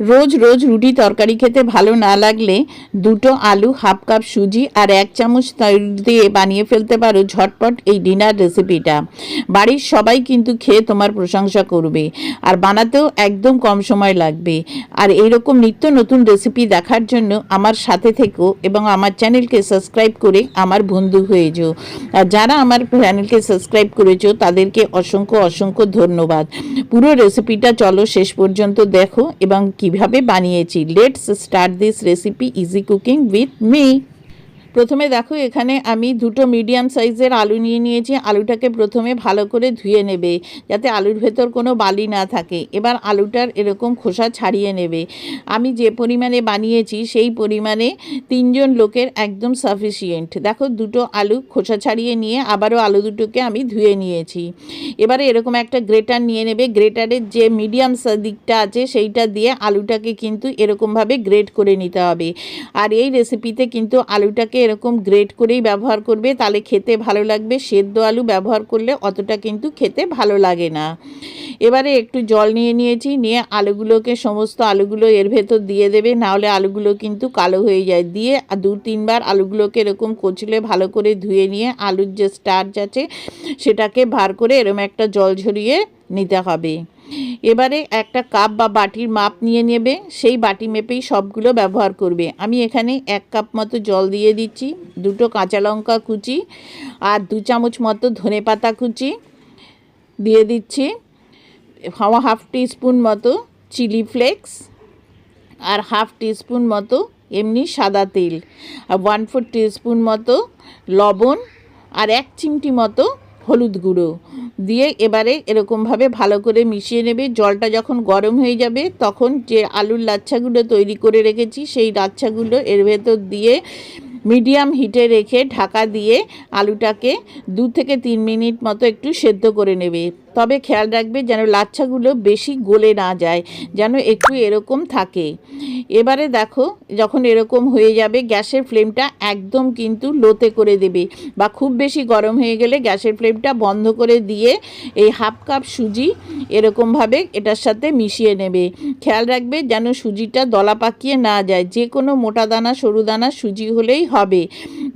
রোজ রোজ রুটি তরকারি খেতে ভালো না লাগলে দুটো আলু, হাফ কাপ সুজি আর এক চামচ দিয়ে বানিয়ে ফেলতে পারো ঝটপট এই ডিনার রেসিপিটা। বাড়ির সবাই কিন্তু খেয়ে তোমার প্রশংসা করবে আর বানাতেও একদম কম সময় লাগবে। আর এইরকম নিত্য নতুন রেসিপি দেখার জন্য আমার সাথে থেকো এবং আমার চ্যানেলকে সাবস্ক্রাইব করে আমার বন্ধু হয়ে যেও। আর যারা আমার চ্যানেলকে সাবস্ক্রাইব করেছ, তাদেরকে অসংখ্য অসংখ্য ধন্যবাদ। পুরো রেসিপিটা চলো শেষ পর্যন্ত দেখো এবং কীভাবে বানিয়েছি? Let's start this recipe easy cooking with me প্রথমে দেখো এখানে আমি দুটো মিডিয়াম সাইজের আলু নিয়ে নিয়েছি। আলুটাকে প্রথমে ভালো করে ধুয়ে নেবে, যাতে আলুর ভেতর কোনো বালি না থাকে। এবার আলুটার এরকম খোসা ছাড়িয়ে নেবে। আমি যে পরিমাণে বানিয়েছি, সেই পরিমাণে তিনজন লোকের একদম সাফিসিয়েন্ট দেখো দুটো আলু খোসা ছাড়িয়ে নিয়ে আবারও আলু দুটোকে আমি ধুয়ে নিয়েছি। এবারে এরকম একটা গ্রেটার নিয়ে নেবে। গ্রেটারের যে মিডিয়াম দিকটা আছে, সেইটা দিয়ে আলুটাকে কিন্তু এরকমভাবে গ্রেট করে নিতে হবে। আর এই রেসিপিতে কিন্তু আলুটাকে এরকম গ্রেট করেই ব্যবহার করবে, তাহলে খেতে ভালো লাগবে। সেদ্ধ আলু ব্যবহার করলে অতটা কিন্তু খেতে ভালো লাগে না। এবারে একটু জল নিয়ে নিয়েছি, নিয়ে আলুগুলোকে সমস্ত আলুগুলো এর ভেতর দিয়ে দেবে, নাহলে আলুগুলো কিন্তু কালো হয়ে যায়। দিয়ে দু, তিনবার আলুগুলোকে এরকম কচলে ভালো করে ধুয়ে নিয়ে আলুর যে স্টার্চ আছে, সেটাকে ভার করে এরম একটা জল ঝরিয়ে নিতে হবে। এবারে একটা কাপ বা বাটির মাপ নিয়ে নেবে, সেই বাটি মেপেই সবগুলো ব্যবহার করবে। আমি এখানে এক কাপ মতো জল দিয়ে দিচ্ছি, দুটো কাঁচা লঙ্কা কুচি আর দু চামচ মতো ধনে পাতা কুচি দিয়ে দিচ্ছি, হাওয়া হাফ টিস্পুন মতো চিলি ফ্লেক্স আর হাফ টিস্পুন মতো এমনি সাদা তেল, আর ওয়ান ফোর টিস্পুন মতো লবণ আর এক চিমটি মতো হলুদ গুঁড়ো দিয়ে এবারে এরকমভাবে ভালো করে মিশিয়ে নেবে। জলটা যখন গরম হয়ে যাবে, তখন যে আলুর লাচ্ছাগুলো তৈরি করে রেখেছি, সেই লাচ্ছাগুলো এর ভেতর দিয়ে মিডিয়াম হিটে রেখে ঢাকা দিয়ে আলুটাকে দু থেকে তিন মিনিট মতো একটু সেদ্ধ করে নেবে। তবে খেয়াল রাখবে যেন লাচ্ছাগুলো বেশি গলে না যায়, যেন একটু এরকম থাকে। এবারে দেখো, যখন এরকম হয়ে যাবে, গ্যাসের ফ্লেমটা একদম কিন্তু লোতে করে দেবে বা খুব বেশি গরম হয়ে গেলে গ্যাসের ফ্লেমটা বন্ধ করে দিয়ে এই হাফ কাপ সুজি এরকমভাবে এটার সাথে মিশিয়ে নেবে। খেয়াল রাখবে যেন সুজিটা দলা পাকিয়ে না যায়, যে কোনো মোটা দানা, সরু দানা সুজি হলেই হবে।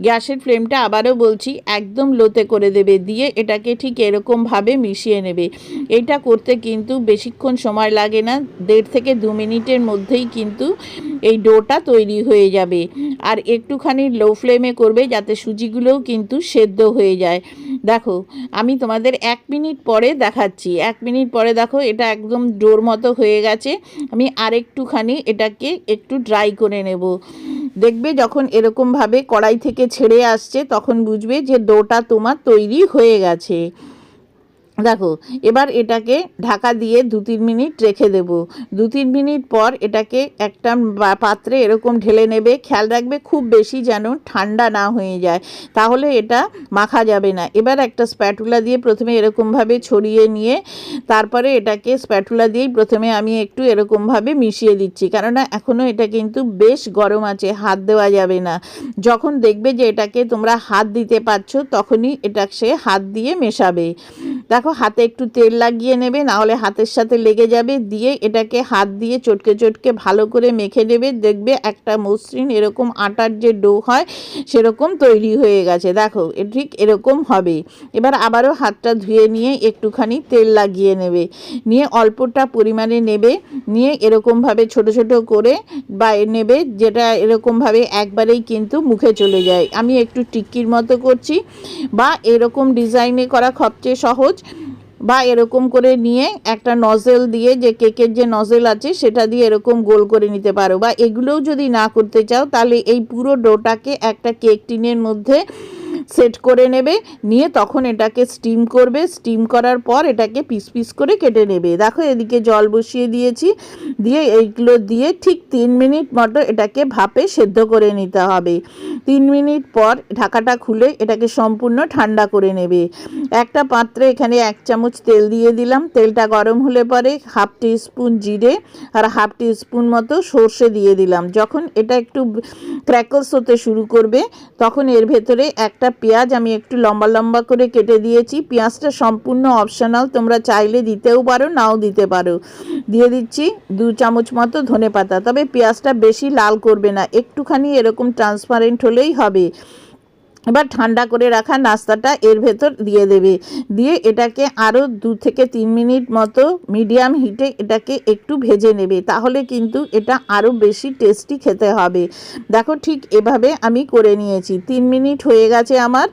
গ্যাসের ফ্লেমটা আবারও বলছি, একদম লোতে করে দেবে, দিয়ে এটাকে ঠিক এরকমভাবে মিশিয়ে নেবে। এটা করতে কিন্তু বেশিক্ষণ সময় লাগে না, দেড় থেকে দু মিনিটের মধ্যেই কিন্তু এই ডোটা তৈরি হয়ে যাবে। আর একটুখানি লো ফ্লেমে করবে, যাতে সুজিগুলোও কিন্তু সেদ্ধ হয়ে যায়। দেখো, আমি তোমাদের এক মিনিট পরে দেখাচ্ছি। এক মিনিট পরে দেখো, এটা একদম ডোর মতো হয়ে গেছে। আমি আরেকটুখানি এটাকে একটু ড্রাই করে নেব। দেখবে যখন এরকমভাবে কড়াই থেকে ছেড়ে আসছে, তখন বুঝবে যে ডোটা তোমার তৈরি হয়ে গেছে। দেখো, এবার এটাকে ঢাকা দিয়ে দু তিন মিনিট রেখে দেব। দু তিন মিনিট পর এটাকে একটা পাত্রে এরকম ঢেলে নেবে। খেয়াল রাখবে, খুব বেশি যেন ঠান্ডা না হয়ে যায়। তাহলে এটা মাখা যাবে না। এবার একটা স্প্যাটুলা দিয়ে প্রথমে এরকমভাবে ছড়িয়ে নিয়ে, তারপরে এটাকে স্প্যাটুলা দিয়েই প্রথমে আমি একটু এরকমভাবে মিশিয়ে দিচ্ছি। কেননা এখনও এটা কিন্তু বেশ গরম আছে, হাত দেওয়া যাবে না। যখন দেখবে যে এটাকে তোমরা হাত দিতে পারছ, তখনই এটা সে হাত দিয়ে মেশাবে। দেখো, হাতে একটু তেল লাগিয়ে নেবে না হলে হাতের সাথে লেগে যাবে, দিয়ে এটাকে হাত দিয়ে চটকে চটকে ভালো করে মেখে নেবে, দেখবে একটা মসৃণ এরকম আটার যে ডো হয়, সেরকম তৈরি হয়ে গেছে। দেখো ঠিক এরকম হবে। এবার আবারও হাতটা ধুয়ে নিয়ে একটুখানি তেল লাগিয়ে নেবে। নিয়ে অল্পটা পরিমাণে নেবে, নিয়ে এরকমভাবে ছোট ছোট করে বা নেবে, যেটা এরকমভাবে একবারেই কিন্তু মুখে চলে যায়। আমি একটু টিক্কির মতো করছি, বা এরকম ডিজাইনে করা সবচেয়ে সহজ বা এরকম করে নিয়ে একটা নজেল দিয়ে যে কেকের যে নজেল আছে, সেটা দিয়ে এরকম গোল করে নিতে পারো। বা এগুলোও যদি না করতে চাও, তাহলে এই পুরো ডোটাকে একটা কেক টিনের মধ্যে সেট করে নেবে, নিয়ে তখন এটাকে স্টিম করবে। স্টিম করার পর এটাকে পিস পিস করে কেটে নেবে। দেখো এদিকে জল বসিয়ে দিয়েছি। দিয়ে এইগুলো দিয়ে ঠিক তিন মিনিট মতো এটাকে ভাপে সেদ্ধ করে নিতে হবে। তিন মিনিট পর ঢাকাটা খুলে এটাকে সম্পূর্ণ ঠান্ডা করে নেবে। একটা পাত্রে এখানে এক চামচ তেল দিয়ে দিলাম। তেলটা গরম হলে পরে হাফ স্পুন জিরে আর হাফ স্পুন মতো সর্ষে দিয়ে দিলাম। যখন এটা একটু ক্র্যাকলস হতে শুরু করবে, তখন এর ভেতরে একটা পেঁয়াজ আমি একটু লম্বা লম্বা করে কেটে দিয়েছি। পেঁয়াজটা সম্পূর্ণ অপশনাল তোমরা চাইলে দিতেও পারো, নাও দিতে পারো। দিয়ে দিচ্ছি দু চামচ মতো ধনে পাতা তবে পেঁয়াজটা বেশি লাল করবে না, একটুখানি এরকম ট্রান্সপারেন্ট হলেই হবে। এবার ঠান্ডা করে রাখা নাস্তাটা এর ভেতর দিয়ে দেবে। দিয়ে এটাকে আরও দু থেকে তিন মিনিট মতো মিডিয়াম হিটে এটাকে একটু ভেজে নেবে। তাহলে কিন্তু এটা আরও বেশি টেস্টি খেতে হবে। দেখো ঠিক এভাবে আমি করে নিয়েছি। তিন মিনিট হয়ে গেছে আমার।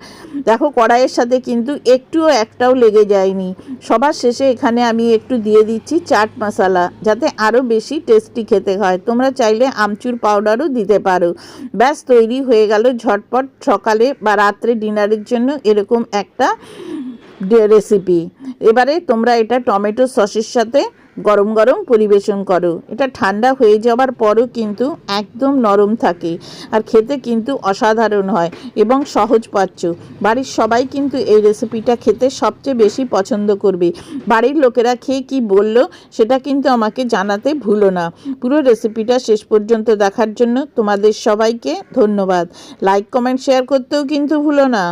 দেখো কড়াইয়ের সাথে কিন্তু একটুও একটাও লেগে যায়নি। সবার শেষে এখানে আমি একটু দিয়ে দিচ্ছি চাট মশলা যাতে আরও বেশি টেস্টি খেতে হয়। তোমরা চাইলে আমচুর পাউডারও দিতে পারো। ব্যাস, তৈরি হয়ে গেল ঝটপট সকালে বা রাত্রে ডিনারের জন্য এরকম একটা রেসিপি। এবারে তোমরা এটা টমেটো সসের সাথে গরম গরম পরিবেশন করো। এটা ঠান্ডা হয়ে যাওয়ার পরও কিন্তু একদম নরম থাকে আর খেতে কিন্তু অসাধারণ হয় এবং সহজ পাচ্ছ। বাড়ির সবাই কিন্তু এই রেসিপিটা খেতে সবচেয়ে বেশি পছন্দ করবে। বাড়ির লোকেরা খেয়ে কি বলল সেটা কিন্তু আমাকে জানাতে ভুলো না। পুরো রেসিপিটা শেষ পর্যন্ত দেখার জন্য তোমাদের সবাইকে ধন্যবাদ। লাইক, কমেন্ট, শেয়ার করতেও কিন্তু ভুলো না।